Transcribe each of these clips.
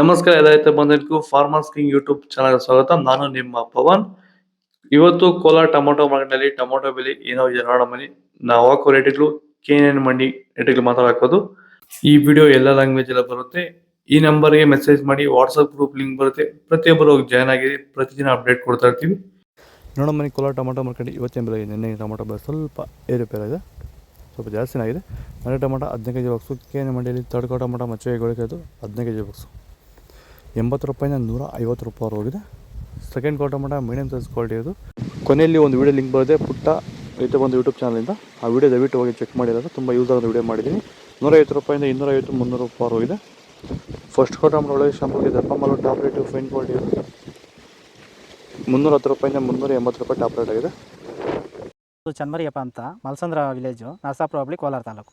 ನಮಸ್ಕಾರ ಎಲ್ಲ ಬಂದಿದ್ದಕ್ಕೂ ಫಾರ್ಮರ್ಸ್ ಕಿಂಗ್ ಯೂಟ್ಯೂಬ್ ಚಾನಲ್ ಸ್ವಾಗತ. ನಾನು ನಿಮ್ಮ ಪವನ್. ಇವತ್ತು ಕೋಲಾರ ಟೊಮೊಟೊ ಮಾರ್ಕೆಟ್ನಲ್ಲಿ ಟೊಮೊಟೊ ಬೆಲೆ ಏನೋ ಇದೆ ನೋಡೋ ಮನಿ ನಾವು ಹಾಕೋ ರೇಟ್ಗಳು ಕೆ ಮಂಡಿ ರೇಟ್ಗಳು ಮಾತಾಡೋದು ಈ ವಿಡಿಯೋ ಎಲ್ಲ ಲ್ಯಾಂಗ್ವೇಜ್ ಎಲ್ಲ ಬರುತ್ತೆ. ಈ ನಂಬರ್ಗೆ ಮೆಸೇಜ್ ಮಾಡಿ ವಾಟ್ಸಪ್ ಗ್ರೂಪ್ ಲಿಂಕ್ ಬರುತ್ತೆ. ಪ್ರತಿಯೊಬ್ಬರು ಜಾಯ್ನ್ ಆಗಿ ಪ್ರತಿದಿನ ಅಪ್ಡೇಟ್ ಕೊಡ್ತಾ ಇರ್ತೀವಿ. ನೋಡೋ ಮನೆ ಕೋಲಾರ ಟೊಮೊಟೊ ಮಾರ್ಕೆಟ್ ಇವತ್ತಿನ ಬೆಲೆ ನಿನ್ನೆ ಟೊಮೊಟೊ ಬೆಲೆ ಸ್ವಲ್ಪ ಏರುಪೇರಾಗಿದೆ ಸ್ವಲ್ಪ ಜಾಸ್ತಿನಾಗಿದೆ ಮನೆ ಟೊಮೊಟೊ ಹದಿನೈದು K G box K N ಮಂಡಿಯಲ್ಲಿ ತಡ್ಕೋ ಟೊಮೊಟೊ ಮಚ್ಚೆ ಅದು ಹದಿನೈದು ಕೆ ಜಿ ಬಾಕ್ಸು ಎಂಬತ್ತು ರೂಪಾಯಿಂದ ನೂರ ಐವತ್ತು ರೂಪಾಯಿವರೆಗಿದೆ ಸೆಕೆಂಡ್ ಕ್ವಾರ್ಟರ್ ಮಟ್ಟ ಮೀಡಿಯಮ್ ಸೈಜ್ ಕ್ವಾಲಿಟಿ ಇದು ಕೊನೆಯಲ್ಲಿ ಒಂದು ವೀಡಿಯೋ ಲಿಂಕ್ ಬರುತ್ತೆ ಪುಟ್ಟ ರೈತ ಒಂದು ಯೂಟ್ಯೂಬ್ ಚಾನಲಿಂದ ಆ ವಿಡಿಯೋ ದಯವಿಟ್ಟು ಹೋಗಿ ಚೆಕ್ ಮಾಡಿದಾಗ ತುಂಬ ಯೂಸ್ ಆಗೋದು ವಿಡಿಯೋ ಮಾಡಿದ್ದೀನಿ. ನೂರೈವತ್ತು ರೂಪಾಯಿಂದ ಇನ್ನೂರೈವತ್ತು ಮುನ್ನೂರು ರೂಪಾಯಿ ಹೋಗಿದೆ. ಫಸ್ಟ್ ಕ್ವಾರ್ಟರ್ ಮಟ್ಟ ಒಳಗೆ ಇದೆ ದಪ್ಪ ಮಲ್ಲ ಟಾಪ್ ರೇಟು ಫೈನ್ ಕ್ವಾಲಿಟಿ ಇದೆ. ಮುನ್ನೂರ ಹತ್ತು ರೂಪಾಯಿಂದ ಮುನ್ನೂರ ಎಂಬತ್ತು ರೂಪಾಯಿ ಟಾಪ್ ಆಗಿದೆ. ಇದು ಚನ್ಮರಿಯಪ್ಪ ಅಂತ ಮಲ್ಸಂದ್ರ ವಿಲೇಜು ನರಸಾಪುರ ಹೋಬಳಿ ಕೋಲಾರ ತಾಲೂಕು.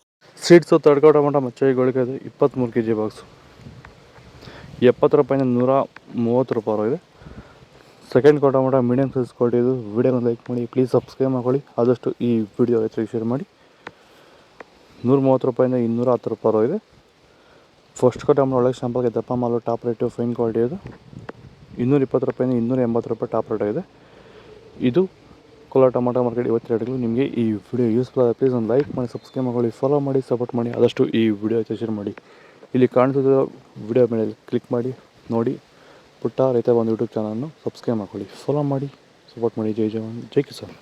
ಸೀಡ್ಸು, ತಡ್ಕೋ ಟೊಮೊಟೊ ಮಚ್ಚಾಗಿ ಗೋಳಿಕಾಯ್ದು ಇಪ್ಪತ್ತ್ಮೂರು ಕೆ ಜಿ ಬಾಕ್ಸು. ಎಪ್ಪತ್ತು ರೂಪಾಯಿಂದ ನೂರ ಮೂವತ್ತು ರೂಪಾಯಿ ಇದೆ. ಸೆಕೆಂಡ್ ಕೋ ಟೊಮೊಟೊ ಮೀಡಿಯಮ್ ಸೈಜ್ ಕೊಟ್ಟಿದ್ದು ವಿಡಿಯೋನ ಲೈಕ್ ಮಾಡಿ, ಪ್ಲೀಸ್ ಸಬ್ಸ್ಕ್ರೈಬ್ ಮಾಡ್ಕೊಳ್ಳಿ. ಆದಷ್ಟು ಈ ವಿಡಿಯೋ ಹೆಚ್ಚಿಗೆ ಶೇರ್ ಮಾಡಿ. ನೂರ ಮೂವತ್ತು ರೂಪಾಯಿಂದ ಇನ್ನೂರ ಹತ್ತು ರೂಪಾಯಿ ಇದೆ. ಫಸ್ಟ್ ಕೋ ಟೊಮೊಟೊ ಒಳಗೆ ಶಾಂಪಲ್ಗೆ ದಪ್ಪ ಮಾಲು ಟಾಪ್ ರೇಟು, ಫೈನ್ ಕ್ವಾಲಿಟಿ ಇದು. ಇನ್ನೂರ ಇಪ್ಪತ್ತು ರೂಪಾಯಿಂದ ಇನ್ನೂರ ಎಂಬತ್ತು ರೂಪಾಯಿ ಟಾಪ್ ರೇಟ್ ಇದೆ ಇದು ಕೋಲಾರ ಟೊಮೊಟೊ ಮಾರ್ಕೆಟ್ ಇವತ್ತು ರೇಟ್ಗಳು ನಿಮಗೆ ಈ ವಿಡಿಯೋ ಯೂಸ್ಫುಲ್ ಆದ ಪ್ಲೀಸ್ ಒಂದು ಲೈಕ್ ಮಾಡಿ ಸಬ್ಸ್ಕ್ರೈಬ್ ಮಾಡಿ ಫಾಲೋ ಮಾಡಿ ಸಪೋರ್ಟ್ ಮಾಡಿ, ಆದಷ್ಟು ಈ ವಿಡಿಯೋ ಶೇರ್ ಮಾಡಿ. ಇಲ್ಲಿ ಕಾಣಿಸೋದು ವಿಡಿಯೋ ಮೇಲೆ ಕ್ಲಿಕ್ ಮಾಡಿ, ನೋಡಿ, ಪುಟ್ಟ ರೈತ ಬಂದು ಯೂಟ್ಯೂಬ್ ಚಾನಲನ್ನು ಸಬ್ಸ್ಕ್ರೈಬ್ ಮಾಡ್ಕೊಳ್ಳಿ ಫಾಲೋ ಮಾಡಿ ಸಪೋರ್ಟ್ ಮಾಡಿ, ಜೈ ಜವಾನ್, ಜೈ ಕಿಸಾನ್.